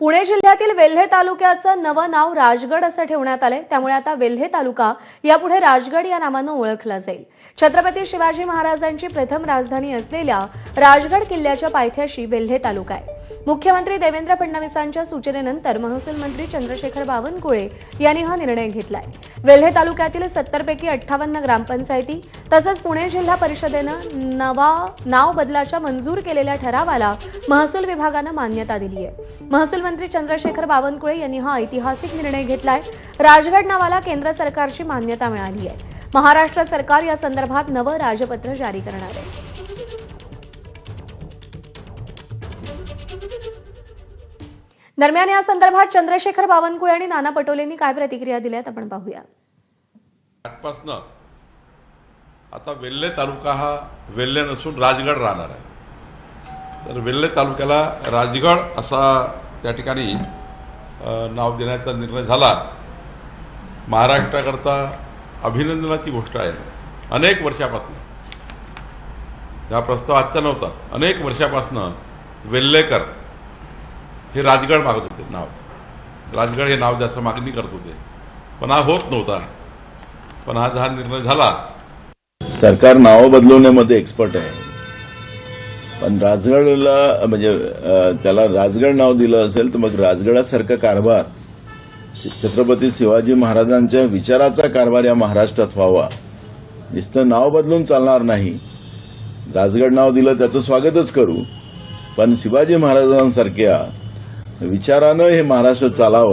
पुणे जिल्ह्यातील वेल्हे तालुक्याचं नवं नाव राजगड असं ठेवण्यात आलंय. त्यामुळे आता वेल्हे तालुका यापुढे राजगड या नावानं ओळखला जाईल. छत्रपती शिवाजी महाराजांची प्रथम राजधानी असलेल्या राजगड किल्ल्याच्या पायथ्याशी वेल्हे तालुका आहे. मुख्यमंत्री देवेंद्र फडणवीसांच्या सूचनेनंतर महसूल मंत्री चंद्रशेखर बावनकुळे यांनी हा निर्णय घेतलाय. वेल्हे तालुक्यातील सत्तरपैकी अठ्ठावन्न ग्रामपंचायती तसंच पुणे जिल्हा परिषदेनं नवा नाव बदलाच्या मंजूर केलेल्या ठरावाला महसूल विभागानं मान्यता दिली आहे. महसूल मंत्री चंद्रशेखर बावनकुळे यांनी हा ऐतिहासिक निर्णय घेतलाय. राजगड नावाला केंद्र सरकारची मान्यता मिळाली आहे. महाराष्ट्र सरकार या संदर्भात नवं राजपत्र जारी करणार आहे. दरम्यान या संदर्भात चंद्रशेखर बावनकुळे आणि नाना पटोलेंनी काय प्रतिक्रिया दिल्यात आपण पाहूया. आता वेल्हे तालुका हा वेल्हे नसून राजगड राहणार आहे. तर वेल्हे तालुक्याला राजगड असा त्या ठिकाणी नाव देण्याचा निर्णय झाला. महाराष्ट्राकरता अभिनंदनाची गोष्ट आहे. अनेक वर्षापासून हा प्रस्ताव आजचा नव्हता. अनेक वर्षापासून वेल्हेकर हे राजगड मागत होते नाव. राजगड हे नाव जास्त मागणी करत होते. पण हा होत नव्हता. पण आज हा निर्णय झाला. सरकार नावं बदलवण्यामध्ये एक्सपर्ट आहे. पण राजगडला म्हणजे त्याला राजगड नाव दिलं असेल तर मग राजगडासारखा कारभार शि- छत्रपती शिवाजी महाराजांच्या विचाराचा कारभार या महाराष्ट्रात व्हावा. नुसतं नाव बदलून चालणार नाही. राजगड नाव दिलं त्याचं स्वागतच करू. पण शिवाजी महाराजांसारख्या विचारानं हे महाराष्ट्र चालावं.